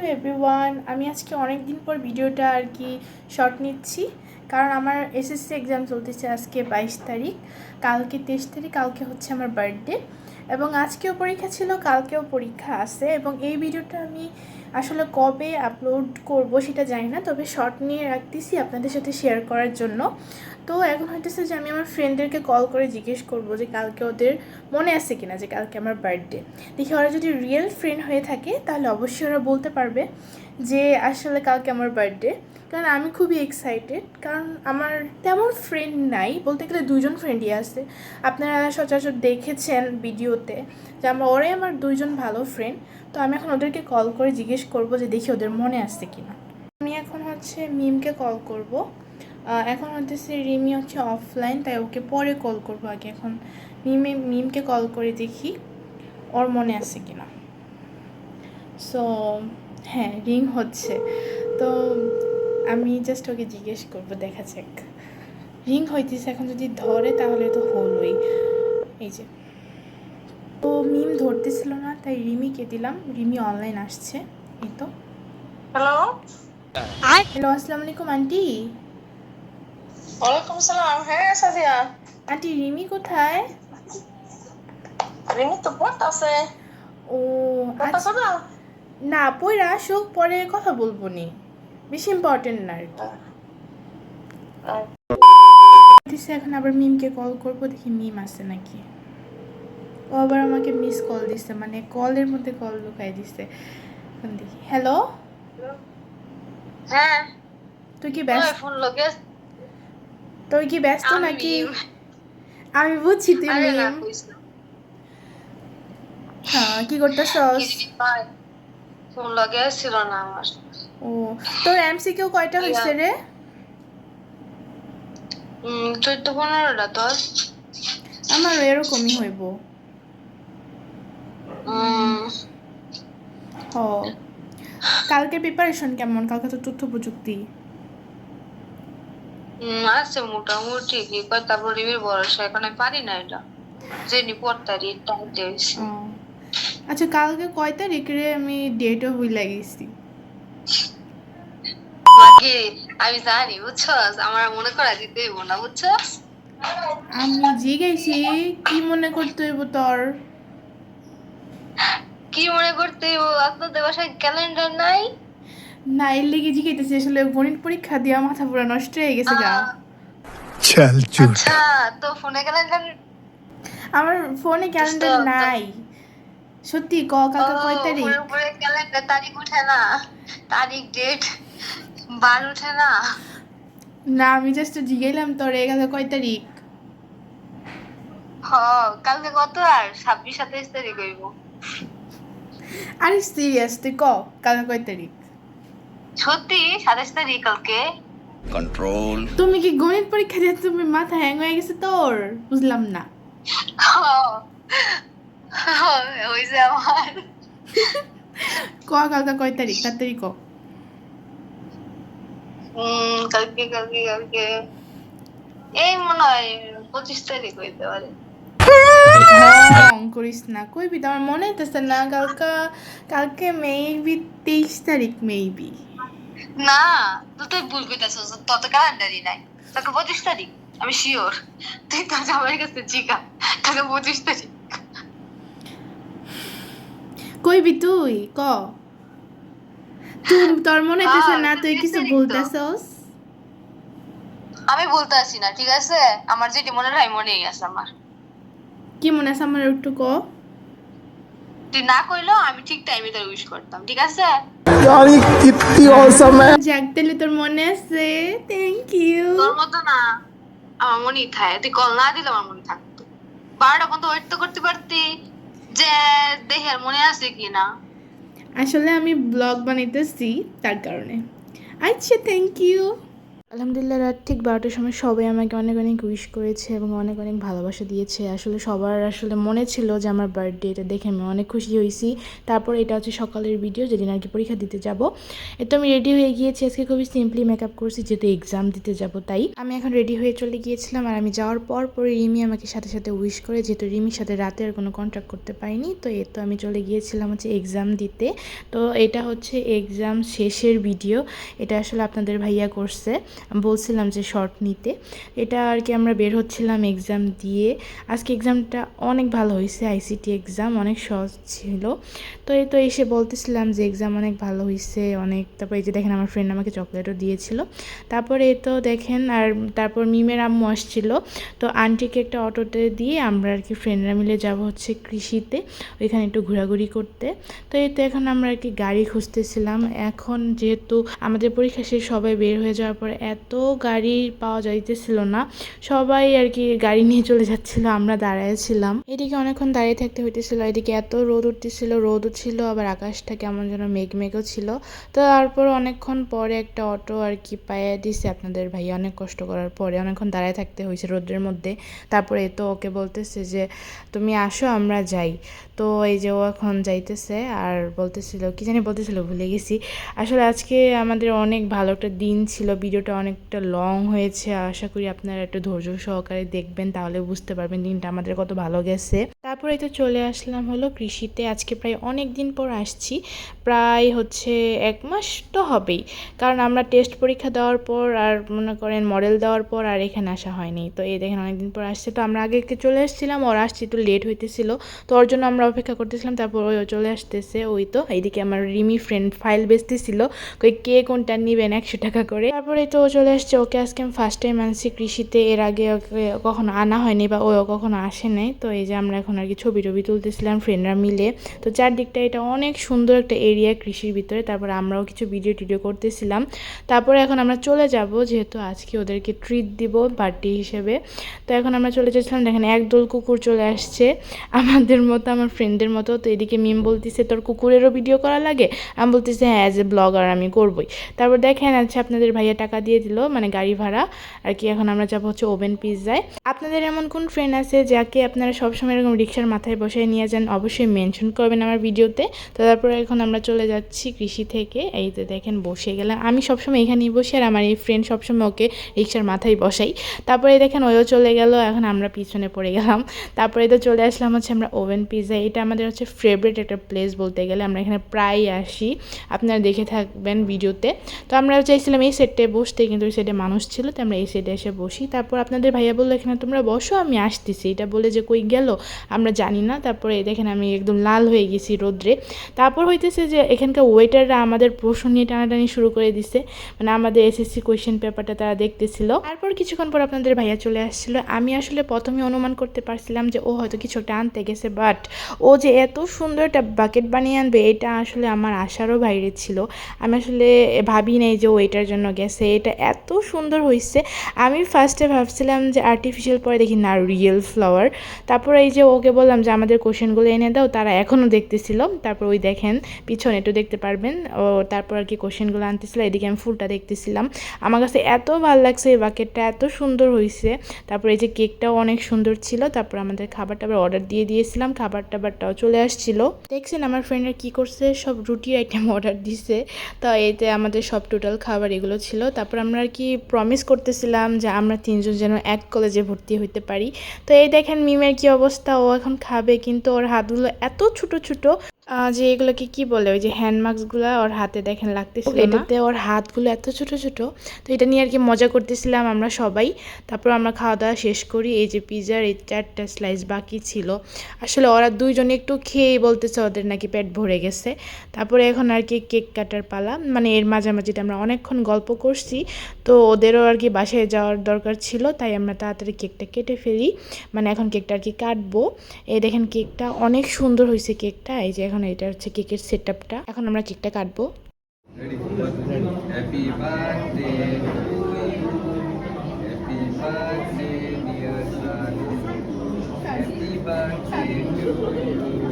Hello everyone, আমি আজকে অনেক দিন পর ভিডিওটা আর কি শর্ট নিচ্ছি। কারণ আমার এসএসসি এক্সাম চলতেছে আজকে বাইশ তারিখ, কালকে তেইশ তারিখ, কালকে হচ্ছে আমার বার্থডে এবং আজকেও পরীক্ষা ছিল, কালকেও পরীক্ষা আছে। এবং এই ভিডিওটা আমি আসলে কবে আপলোড করব সেটা জানি না, তবে শর্ট নিয়ে রাখতেছি আপনাদের সাথে শেয়ার করার জন্য। তো এখন হইতেছে যে আমি আমার ফ্রেন্ডদেরকে কল করে জিজ্ঞেস করব যে কালকে ওদের মনে আছে কিনা যে কালকে আমার বার্থডে দেখি ওরা যদি রিয়েল ফ্রেন্ড হয়ে থাকে তাহলে অবশ্যই ওরা বলতে পারবে যে আসলে কালকে আমার বার্থডে কারণ আমি খুবই এক্সাইটেড কারণ আমার তেমন ফ্রেন্ড নাই। বলতে গেলে দুজন ফ্রেন্ডই আছে। আপনারা সচরাচর দেখেছেন ভিডিওতে যে আমরা, ওরাই আমার দুইজন ভালো ফ্রেন্ড তো আমি এখন ওদেরকে কল করে জিজ্ঞেস করব যে দেখি ওদের মনে আসছে কিনা। আমি এখন হচ্ছে মিমকে কল করব। এখন হচ্ছে রিমি হচ্ছে অফলাইন তাই ওকে পরে কল করব আগে। এখন মিমে, মিমকে কল করে দেখি ওর মনে আছে কিনা। সো হ্যাঁ রিং হচ্ছে। তো আমি জাস্ট ওকে জিজ্ঞেস করব দেখা যাক। রিং হইতেছে এখন যদি ধরে তাহলে তো হলোই। এই যে। তো মিম ধরতেছিল না তাই রিমিকে দিলাম। রিমি অনলাইন আসছে এই তো। হ্যালো হ্যালো আসসালামু আলাইকুম আন্টি। ওয়ালাইকুম সালাম হ্যাঁ সাদিয়া আন্টি রিমি কোথায়? রিমি তো পড়তাছে ও আচ্ছা। না? না পয়রা আসুক পরে কথা বলব নি। বেশি ইম্পর্টেন্ট না আর কি। এখন আবার মিমকে কল করব দেখি মিম আসে নাকি। ও আবার আমাকে মিস কল দিছে মানে কলের মধ্যে কল লুকাই দিছে। এখন দেখি হ্যালো হ্যাঁ। তুই কি ব্যস্ত? ফোন লগে তুই কি ব্যস্ত নাকি? আমি বুঝছি তুই মিম। হ্যাঁ কি করতেছস? ফোন লগে ছিল না আমার। ও তোর এমসিকিউ কয়টা। হয়েছে রে? চোদ্দ পনেরোটা তোর? আমারও এরকমই হইব। ও কালকে প্রিপারেশন কেমন? কালকে তো তথ্য প্রযুক্তি। আছে মোটামুটি কি কয় তারপর রিমির ভরসা এখন আমি পারি না এটা। জেনি পড়তারি টাইটে ও। আচ্ছা কালকে কয় তারিখ রে? আমি ডেটও ভুলে গেছি। তোমাকে আমি জানি বুঝছ আমার মনে করা দিতে না বুঝছস? আমি জিগেছি কি মনে করতে হইব তোর? কি মনে করতে হইব? আপনাদের বাসায় ক্যালেন্ডার নাই? নাই এর লেগে জিজ্ঞাসি আসলে গণিত পরীক্ষা দিয়া মাথা পুরো নষ্ট হয়ে গেছে গা। চল চুট আচ্ছা, তো ফোনে ক্যালেন্ডার আমার ফোনে ক্যালেন্ডার নাই। সত্যি ক কাকা কয় তারিখ? উপরে ক্যালেন্ডার তারিখ উঠে না। তারিখ ডেট। বার উঠে না। না আমি জাস্ট জিগেলাম তোর কয় তারিখ? হ কালকে কত আর? ছাব্বিশ সাতাইশ তারিখ সাতাইশ তারিখ কালকে? তুমি কি গণিত পরীক্ষা দিয়ে তুমি মাথা হ্যাং হয়ে গেছে তোর? বুঝলাম না। ওই যে আমার। কালকে কয় তারিখ? তাড়াতাড়ি ক? কালকে কালকে কালকে। এই মনে হয় পঁচিশ তারিখ হইতে পারে। করিস না কইবি তো আমার মনে হইতেছে না কালকে কালকে মেবি তেইশ তারিখ মেবি না তুই তো ভুল কইতাছিস তত ক্যালেন্ডারই নাই। কালকে পঁচিশ তারিখ আমি শিওর তুই তো আমার কাছে জিগা কালকে পঁচিশ তারিখ। কইবি তুই ক? তুই তোর মনে হইতেছে হ্যাঁ, না তুই কিছু বলতেছস? আমি বলতে না ঠিক আছে? আমার যেটি মনে হয় মনে গেছে আমার। কি মনে আছে আমার একটু কো? তুই না কইলো আমি ঠিক টাইমে তোর উইশ করতাম ঠিক আছে? ইয়ারি কিতনি অসম হ্যায় তোর মনে আছে? থ্যাংক ইউ তোর মতো না আমার মনে থাকে। তুই কল না দিলে আমার মনে থাকতো। বারোটা পর্যন্ত ওয়েট তো করতে পারতি যে দেহের মনে আছে কিনা। না আসলে আমি ব্লগ বানাইতেছি তার কারণে। আচ্ছা থ্যাংক ইউ আলহামদুলিল্লাহ, রাত ঠিক বারোটার সময় সবাই আমাকে অনেক অনেক উইশ করেছে এবং অনেক অনেক ভালোবাসা দিয়েছে। আসলে সবার আসলে মনে ছিল যে আমার বার্থডে এটা দেখে আমি অনেক খুশি হয়েছি। তারপর এটা হচ্ছে সকালের ভিডিও যেদিন আর কি পরীক্ষা দিতে যাব। এতো আমি রেডি হয়ে গিয়েছি। আজকে খুবই সিম্পলি মেকআপ করছি, যেহেতু এক্সাম দিতে যাব, তাই। আমি এখন রেডি হয়ে চলে গিয়েছিলাম আর আমি যাওয়ার পর পরে রিমি আমাকে সাথে সাথে উইশ করে, যেহেতু রিমির সাথে রাতে আর কোনো কন্ট্যাক্ট করতে পারিনি, তো এ তো আমি চলে গিয়েছিলাম হচ্ছে এক্সাম দিতে। তো এটা হচ্ছে এক্সাম শেষের ভিডিও এটা আসলে আপনাদের ভাইয়া করছে। বলছিলাম যে শর্ট নিতে। এটা আর কি আমরা বের হচ্ছিলাম এক্সাম দিয়ে। আজকে এক্সামটা অনেক ভালো হয়েছে আইসিটি এক্সাম অনেক সহজ ছিল। তো এই তো এসে বলতেছিলাম যে এক্সাম অনেক ভালো হয়েছে অনেক তারপর এই যে দেখেন আমার ফ্রেন্ড আমাকে চকলেটও দিয়েছিল। তারপরে এই তো দেখেন আর তারপর মিমের আম্মু আসছিল। তো আন্টিকে একটা অটোতে দিয়ে আমরা আর কি ফ্রেন্ডরা মিলে যাব হচ্ছে কৃষিতে, ওইখানে একটু ঘোরাঘুরি করতে। তো এই তো এখন আমরা আর কি গাড়ি খুঁজতেছিলাম। এখন যেহেতু আমাদের পরীক্ষা শেষ, সবাই বের হয়ে যাওয়ার পর এত গাড়ি পাওয়া যাইতেছিল না। সবাই আর কি গাড়ি নিয়ে চলে যাচ্ছিল, আমরা দাঁড়ায় ছিলাম। এদিকে অনেকক্ষণ দাঁড়িয়ে থাকতে হইতেছিল, এদিকে এত রোদ উঠতেছিল, রোদও ছিল, আবার আকাশটা কেমন যেন মেঘ মেঘও ছিল। তো তারপর অনেকক্ষণ পরে একটা অটো আর কি পাইয়ে দিছে আপনাদের ভাই, অনেক কষ্ট করার পরে। অনেকক্ষণ দাঁড়ায় থাকতে হয়েছে রোদের মধ্যে। তারপরে তো ওকে বলতেছে যে, তুমি আসো, আমরা যাই। তো এই যে ও এখন যাইতেছে আর বলতেছিল, কি জানি বলতেছিল, ভুলে গেছি। আসলে আজকে আমাদের অনেক ভালো একটা দিন ছিল, ভিডিওটা অনেকটা লং হয়েছে। আশা করি আপনারা একটু ধৈর্য সহকারে দেখবেন, তাহলে বুঝতে পারবেন দিনটা আমাদের কত ভালো গেছে। তারপরে তো চলে আসলাম হলো কৃষিতে। আজকে প্রায় অনেক দিন পর আসছি। প্রায় হচ্ছে এক মাস তো হবেই। কারণ আমরা টেস্ট পরীক্ষা দেওয়ার পর আর মনে করেন মডেল দেওয়ার পর আর এখানে আসা হয়নি। তো এই দেখেন অনেকদিন পর আসছে। তো আমরা আগে চলে এসেছিলাম ওর আসছি একটু লেট হইতেছিল। তো ওর জন্য আমরা অপেক্ষা করতেছিলাম, তারপর ওই চলে আসতেছে। ওই তো, এইদিকে আমার রিমি ফ্রেন্ড ফাইল বেচতেছিল। কই কে কোনটা নিবেন একশো টাকা করে? তারপরে তো ও চলে আসছে, ওকে আজকে আমি ফার্স্ট টাইম আনছি কৃষিতে। এর আগে ওকে কখনো আনা হয়নি বা ও কখনো আসে নাই। তো এই যে আমরা এখন আর কি ছবি টবি তুলতেছিলাম ফ্রেন্ডরা মিলে। তো চারদিকটা এটা অনেক সুন্দর একটা এরিয়া কৃষির ভিতরে। তারপর আমরাও কিছু ভিডিও টিডিও করতেছিলাম। তারপরে এখন আমরা চলে যাব, যেহেতু আজকে ওদেরকে ট্রিট দিব বার্থডে হিসেবে। তো এখন আমরা চলে যাচ্ছিলাম, দেখেন একদল কুকুর চলে আসছে। আমাদের মতো আমার ফ্রেন্ডদের মতো, তো এদিকে মিম বলতেছে, তোর কুকুরেরও ভিডিও করা লাগে? আমি বলতেছি হ্যাঁ অ্যাজ এ ব্লগার আমি করবই। তারপর দেখেন আচ্ছা আপনাদের ভাইয়া টাকা দিয়ে দিল মানে গাড়ি ভাড়া। আর কি, এখন আমরা যাব হচ্ছে ওভেন পিৎজায় আপনাদের এমন কোন ফ্রেন্ড আছে যাকে আপনারা সবসময় এরকম রিক্সার মাথায় বসে নিয়ে যান? অবশ্যই মেনশন করবেন আমার ভিডিওতে তো তারপরে এখন আমরা চলে যাচ্ছি কৃষি থেকে। এই তো দেখেন, বসে গেলাম। আমি সবসময় এখানেই বসি আর আমার এই ফ্রেন্ড সবসময় ওকে রিক্সার মাথায় বসাই। তারপরে দেখেন, ওইও চলে গেল। এখন আমরা পিছনে পড়ে গেলাম। তারপরে তো চলে আসলাম হচ্ছে আমরা ওভেন পিৎজা এটা আমাদের হচ্ছে ফেভারিট একটা প্লেস বলতে গেলে আমরা এখানে প্রায় আসি। আপনারা দেখে থাকবেন ভিডিওতে। তো আমরা চাইছিলাম এই সেটে বসতে কিন্তু ওই সেটে মানুষ ছিল, তো আমরা এই সেটে এসে বসি। তারপর আপনাদের ভাইয়া বলল, এখানে তোমরা বসো, আমি আসতেছি। এটা বলে যে, কই গেল? আমরা জানি না। তারপরে দেখেন আমি একদম লাল হয়ে গেছি রোদ্রে। তারপর হইতেছে যে, এখানকার ওয়েটাররা আমাদের প্রশ্ন নিয়ে টানাটানি শুরু করে দিছে। মানে আমাদের এসএসসি কোয়েশ্চেন পেপারটা তারা দেখতেছিল। তারপর কিছুক্ষণ পর আপনাদের ভাইয়া চলে আসছিল। আমি আসলে প্রথমে অনুমান করতে পারছিলাম যে, ও হয়তো কিছু একটা আনতে গেছে বাট ও যে এত সুন্দর একটা বাকেট বানিয়ে আনবে, এটা আসলে আমার আশারও বাইরে ছিল। আমি আসলে ভাবি নাই যে ও এটার জন্য গেছে। এটা এত সুন্দর হয়েছে আমি ফার্স্টে ভাবছিলাম যে আর্টিফিশিয়াল পরে দেখি না রিয়েল ফ্লাওয়ার তারপর এই যে ওকে বললাম যে আমাদের কোশ্চেনগুলো এনে দাও, তারা এখনও দেখতেছিল। তারপর ওই দেখেন, পিছনে একটু দেখতে পারবেন। ও তারপর আর কি কোশ্চেনগুলো আনতেছিল, এদিকে আমি ফুলটা দেখতেছিলাম। আমার কাছে এত ভালো লাগছে এই বাকেটটা এত সুন্দর হয়েছে তারপর এই যে কেকটাও অনেক সুন্দর ছিল। তারপর আমাদের খাবারটা আবার অর্ডার দিয়ে দিয়েছিলাম। খাবার টাবারটাও চলে আসছিল। দেখছেন আমার ফ্রেন্ডের কি করছে? সব রুটির আইটেম অর্ডার দিছে। তো এতে আমাদের সব টোটাল খাবার এগুলো ছিল। তারপর আমরা আর কি প্রমিস করতেছিলাম যে আমরা তিনজন যেন এক কলেজে ভর্তি হইতে পারি। তো এই দেখেন মিমের কি অবস্থা, ও এখন খাবে। কিন্তু ওর হাতগুলো এত ছোট ছোট। যে এগুলোকে কি বলে? ওই যে হ্যান্ড মাস্কগুলো ওর হাতে দেখেন লাগতেছিল এটাতে ওর হাতগুলো এত ছোট ছোট তো এটা নিয়ে আর কি মজা করতেছিলাম আমরা সবাই। তারপর আমরা খাওয়া দাওয়া শেষ করি এই যে পিজার এই চারটা স্লাইস বাকি ছিল। আসলে ওরা দুইজনে একটু খেয়েই বলতেছে ওদের নাকি পেট ভরে গেছে। তারপরে এখন আর কি কেক কাটার পালা। মানে এর মাঝামাঝিতে আমরা অনেকক্ষণ গল্প করছি তো ওদেরও আর কি বাসায় যাওয়ার দরকার ছিল তাই আমরা তাড়াতাড়ি কেকটা কেটে ফেলি। মানে এখন কেকটা আর কি কাটবো। এই দেখেন কেকটা অনেক সুন্দর হয়েছে কেকটা এই যে এখন এটা হচ্ছে কেকের সেট আপটা এখন আমরা কেকটা কাটবো? Happy birthday to you. Happy birthday, dear son. Happy birthday to you.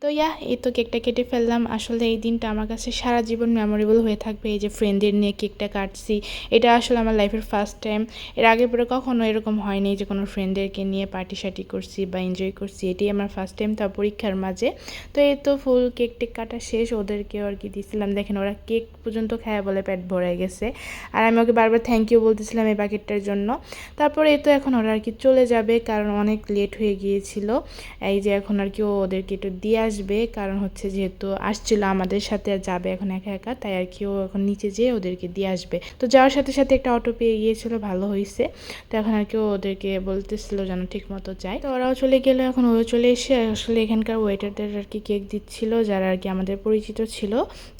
তো ইয়া এই তো কেকটা কেটে ফেললাম। আসলে এই দিনটা আমার কাছে সারা জীবন মেমোরেবল হয়ে থাকবে। এই যে ফ্রেন্ডদের নিয়ে কেকটা কাটছি, এটা আসলে আমার লাইফের ফার্স্ট টাইম এর আগে পরে কখনো এরকম হয়নি যে কোনো ফ্রেন্ডদেরকে নিয়ে পার্টি শার্টি করছি বা এনজয় করছি। এটাই আমার ফার্স্ট টাইম তার পরীক্ষার মাঝে। তো এই তো ফুল কেক টেক কাটা শেষ ওদেরকেও আর কি দিয়েছিলাম দেখেন ওরা কেক পর্যন্ত খায় বলে পেট ভরে গেছে। আর আমি ওকে বারবার থ্যাংক ইউ বলতেছিলাম এই বাকেটটার জন্য। তারপরে এই তো এখন ওরা আর কি চলে যাবে, কারণ অনেক লেট হয়ে গিয়েছিল। এই যে এখন আর কি ওদেরকে একটু দিয়ে আসবে। কারণ হচ্ছে যেহেতু আসছিল আমাদের সাথে আর যাবে এখন একা একা, তাই আর কি ও এখন নিচে যেয়ে ওদেরকে দিয়ে আসবে। তো যাওয়ার সাথে সাথে একটা অটো পেয়ে গিয়েছিল, ভালো হয়েছে তো এখন আর কি ওদেরকে বলতেছিল যেন ঠিক মতো যায়। তো ওরাও চলে গেল, এখন ও চলে এসে আসলে এখানকার ওয়েটারদের আর কি কেক দিচ্ছিল, যারা আর কি আমাদের পরিচিত ছিল।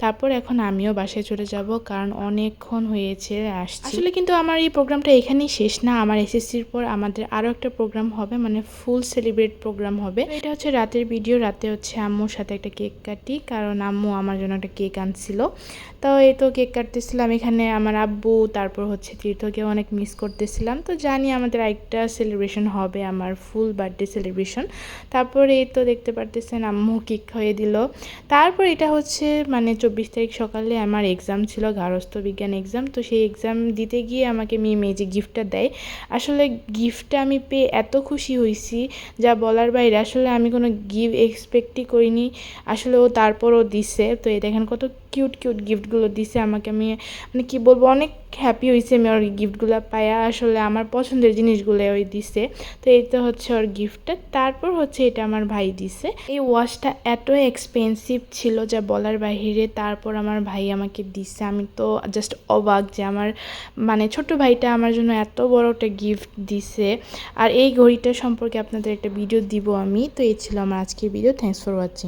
তারপর এখন আমিও বাসায় চলে যাব, কারণ অনেকক্ষণ হয়েছে, আসছি। আসলে কিন্তু আমার এই প্রোগ্রামটা এখানেই শেষ না, আমার এসএসসির পর আমাদের আরও একটা প্রোগ্রাম হবে মানে ফুল সেলিব্রেট প্রোগ্রাম হবে। এটা হচ্ছে রাতের ভিডিও রাতে হচ্ছে আম্মুর সাথে একটা কেক কাটি, কারণ আম্মু আমার জন্য একটা কেক আনছিল। তো এই তো কেক কাটতেছিলাম, এখানে আমার আব্বু, তারপর হচ্ছে তীর্থকেও অনেক মিস করতেছিলাম। তো জানি আমাদের একটা সেলিব্রেশন হবে, আমার ফুল বার্থডে সেলিব্রেশন তারপর এই তো দেখতে পারতেছেন আম্মু কেক হয়ে দিল। তারপর এটা হচ্ছে মানে চব্বিশ তারিখ সকালে আমার এক্সাম ছিল, গারস্থ বিজ্ঞান এক্সাম তো সেই এক্সাম দিতে গিয়ে আমাকে মেয়ে মেয়ে যে গিফটটা দেয়, আসলে গিফটটা আমি পেয়ে এত খুশি হয়েছি যা বলার বাইরে। আসলে আমি কোনো গিফট এক্সপেক্টই করিনি। আসলে ও তারপরও দিছে। তো এই দেখেন কত কিউট কিউট গিফটগুলো দিছে আমাকে। আমি মানে কি বলব, অনেক হ্যাপি হয়েছে আমি ওর গিফটগুলো পায়া আসলে আমার পছন্দের জিনিসগুলো ওই দিছে। তো এই তো হচ্ছে ওর গিফটটা তারপর হচ্ছে এটা আমার ভাই দিছে। এই ওয়াচটা এত এক্সপেন্সিভ ছিল যা বলার বাহিরে। তারপর আমার ভাই আমাকে দিছে। আমি তো জাস্ট অবাক যে আমার মানে ছোট ভাইটা আমার জন্য এত বড় একটা গিফট দিছে। আর এই ঘড়িটা সম্পর্কে আপনাদের একটা ভিডিও দিব আমি। তো এই ছিল আমার আজকের ভিডিও থ্যাংকস ফর ওয়াচিং